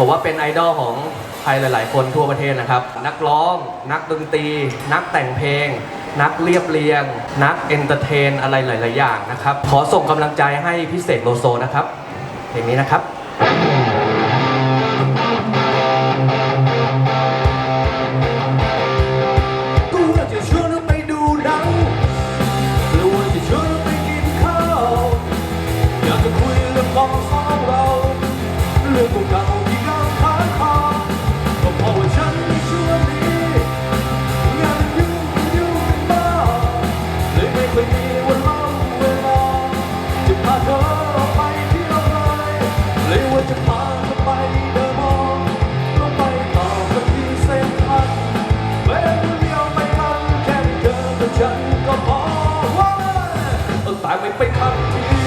ผมว่าเป็นไอดอลของใครหลาย ๆ คนทั่วประเทศนะครับ นักร้อง นักดนตรี นักแต่งเพลง นักเรียบเรียง นักเอนเตอร์เทน อะไรหลาย ๆ อย่างนะครับ ขอส่งกำลังใจให้พิเศษโลโซนะครับเพลงนี้นะครับ不高。 พาเธอไปที่ยวเลยเลยว่าจะพาเธอไปเดินมองลงไปต่อกันที่เส้นทางแม้คนเดียวไม่ทันแค่เธอกับฉันก็พอว่าตายไม่ไปทัที